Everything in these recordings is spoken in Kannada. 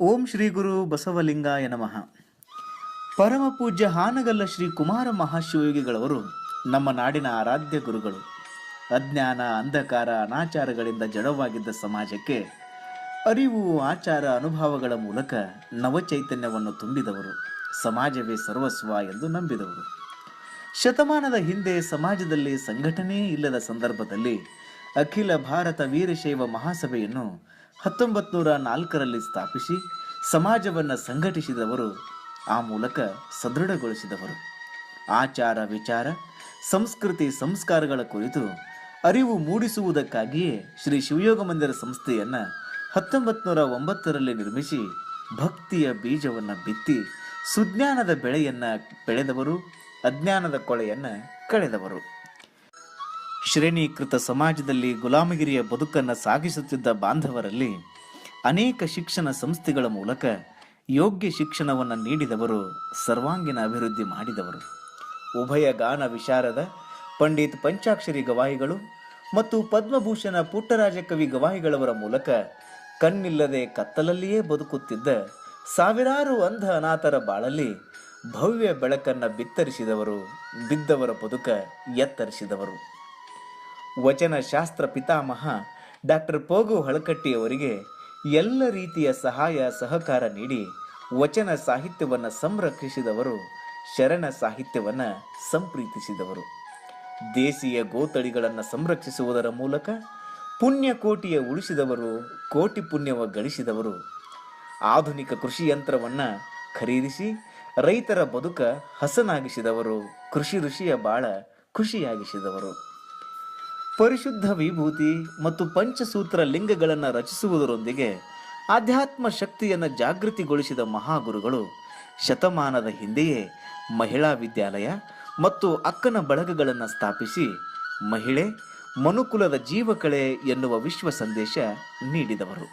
ಓಂ ಶ್ರೀ ಗುರು ಬಸವಲಿಂಗಾಯ ನಮಃ. ಪರಮ ಪೂಜ್ಯ ಹಾನಗಲ್ಲ ಶ್ರೀ ಕುಮಾರ ಮಹಾಶಿವಯೋಗಿಗಳವರು, ನಮ್ಮ ನಾಡಿನ ಆರಾಧ್ಯ ಗುರುಗಳು, ಅಜ್ಞಾನ, ಅಂಧಕಾರ, ಅನಾಚಾರಗಳಿಂದ ಜಡವಾಗಿದ್ದ ಸಮಾಜಕ್ಕೆ ಅರಿವು, ಆಚಾರ, ಅನುಭವಗಳ ಮೂಲಕ ನವಚೈತನ್ಯವನ್ನು ತುಂಬಿದವರು, ಸಮಾಜವೇ ಸರ್ವಸ್ವ ಎಂದು ನಂಬಿದವರು. ಶತಮಾನದ ಹಿಂದೆ ಸಮಾಜದಲ್ಲಿ ಸಂಘಟನೆ ಇಲ್ಲದ ಸಂದರ್ಭದಲ್ಲಿ ಅಖಿಲ ಭಾರತ ವೀರಶೈವ ಮಹಾಸಭೆಯನ್ನು ಹತ್ತೊಂಬತ್ತು ನೂರ ನಾಲ್ಕರಲ್ಲಿ ಸ್ಥಾಪಿಸಿ ಸಮಾಜವನ್ನು ಸಂಘಟಿಸಿದವರು, ಆ ಮೂಲಕ ಸದೃಢಗೊಳಿಸಿದವರು. ಆಚಾರ ವಿಚಾರ, ಸಂಸ್ಕೃತಿ ಸಂಸ್ಕಾರಗಳ ಕುರಿತು ಅರಿವು ಮೂಡಿಸುವುದಕ್ಕಾಗಿಯೇ ಶ್ರೀ ಶಿವಯೋಗ ಮಂದಿರ ಸಂಸ್ಥೆಯನ್ನು ಹತ್ತೊಂಬತ್ತು ನೂರ ಒಂಬತ್ತರಲ್ಲಿ ನಿರ್ಮಿಸಿ ಭಕ್ತಿಯ ಬೀಜವನ್ನು ಬಿತ್ತಿ ಸುಜ್ಞಾನದ ಬೆಳೆಯನ್ನು ಬೆಳೆದವರು, ಅಜ್ಞಾನದ ಕೊಳೆಯನ್ನು ಕಳೆದವರು. ಶ್ರೇಣೀಕೃತ ಸಮಾಜದಲ್ಲಿ ಗುಲಾಮಗಿರಿಯ ಬದುಕನ್ನು ಸಾಗಿಸುತ್ತಿದ್ದ ಬಾಂಧವರಲ್ಲಿ ಅನೇಕ ಶಿಕ್ಷಣ ಸಂಸ್ಥೆಗಳ ಮೂಲಕ ಯೋಗ್ಯ ಶಿಕ್ಷಣವನ್ನು ನೀಡಿದವರು, ಸರ್ವಾಂಗೀಣ ಅಭಿವೃದ್ಧಿ ಮಾಡಿದವರು. ಉಭಯ ಗಾನ ವಿಶಾರದ ಪಂಡಿತ್ ಪಂಚಾಕ್ಷರಿ ಗವಾಯಿಗಳು ಮತ್ತು ಪದ್ಮಭೂಷಣ ಪುಟ್ಟರಾಜ ಕವಿ ಗವಾಯಿಗಳವರ ಮೂಲಕ ಕಣ್ಣಿಲ್ಲದೆ ಕತ್ತಲಲ್ಲಿಯೇ ಬದುಕುತ್ತಿದ್ದ ಸಾವಿರಾರು ಅಂಧ ಅನಾಥರ ಬಾಳಲ್ಲಿ ಭವ್ಯ ಬೆಳಕನ್ನು ಬಿತ್ತರಿಸಿದವರು, ಬಿದ್ದವರ ಬದುಕ ಎತ್ತರಿಸಿದವರು. ವಚನ ಶಾಸ್ತ್ರ ಪಿತಾಮಹ ಡಾಕ್ಟರ್ ಪೋಗು ಹಳಕಟ್ಟಿಯವರಿಗೆ ಎಲ್ಲ ರೀತಿಯ ಸಹಾಯ ಸಹಕಾರ ನೀಡಿ ವಚನ ಸಾಹಿತ್ಯವನ್ನು ಸಂರಕ್ಷಿಸಿದವರು, ಶರಣ ಸಾಹಿತ್ಯವನ್ನು ಸಂಪ್ರೀತಿಸಿದವರು. ದೇಶೀಯ ಗೋತಳಿಗಳನ್ನು ಸಂರಕ್ಷಿಸುವುದರ ಮೂಲಕ ಪುಣ್ಯ ಕೋಟಿಯ ಉಳಿಸಿದವರು, ಕೋಟಿ ಪುಣ್ಯವ ಗಳಿಸಿದವರು. ಆಧುನಿಕ ಕೃಷಿ ಯಂತ್ರವನ್ನು ಖರೀದಿಸಿ ರೈತರ ಬದುಕ ಹಸನಾಗಿಸಿದವರು, ಕೃಷಿ ಋಷಿಯ ಬಾಳ ಖುಷಿಯಾಗಿಸಿದವರು. ಪರಿಶುದ್ಧ ವಿಭೂತಿ ಮತ್ತು ಪಂಚಸೂತ್ರ ಲಿಂಗಗಳನ್ನು ರಚಿಸುವುದರೊಂದಿಗೆ ಆಧ್ಯಾತ್ಮ ಶಕ್ತಿಯನ್ನು ಜಾಗೃತಿಗೊಳಿಸಿದ ಮಹಾಗುರುಗಳು ಶತಮಾನದ ಹಿಂದೆಯೇ ಮಹಿಳಾ ವಿದ್ಯಾಲಯ ಮತ್ತು ಅಕ್ಕನ ಬಳಗಗಳನ್ನು ಸ್ಥಾಪಿಸಿ ಮಹಿಳೆ ಮನುಕುಲದ ಜೀವಕಳೆ ಎನ್ನುವ ವಿಶ್ವ ಸಂದೇಶ ನೀಡಿದವರು.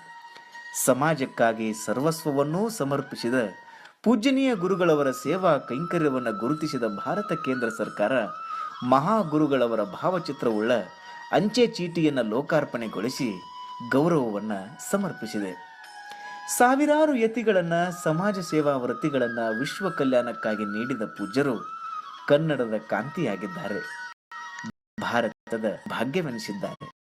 ಸಮಾಜಕ್ಕಾಗಿ ಸರ್ವಸ್ವವನ್ನೂ ಸಮರ್ಪಿಸಿದ ಪೂಜನೀಯ ಗುರುಗಳವರ ಸೇವಾ ಕೈಂಕರ್ಯವನ್ನು ಗುರುತಿಸಿದ ಭಾರತ ಕೇಂದ್ರ ಸರ್ಕಾರ ಮಹಾಗುರುಗಳವರ ಭಾವಚಿತ್ರವುಳ್ಳ ಅಂಚೆ ಚೀಟಿಯನ್ನು ಲೋಕಾರ್ಪಣೆಗೊಳಿಸಿ ಗೌರವವನ್ನು ಸಮರ್ಪಿಸಿದೆ. ಸಾವಿರಾರು ಯತಿಗಳನ್ನು, ಸಮಾಜ ಸೇವಾ ವೃತ್ತಿಗಳನ್ನು ವಿಶ್ವ ಕಲ್ಯಾಣಕ್ಕಾಗಿ ನೀಡಿದ ಪೂಜ್ಯರು ಕನ್ನಡದ ಕಾಂತಿಯಾಗಿದ್ದಾರೆ. ಭಾರತದ ಭಾಗ್ಯವೆನಿಸಿದ್ದಾರೆ.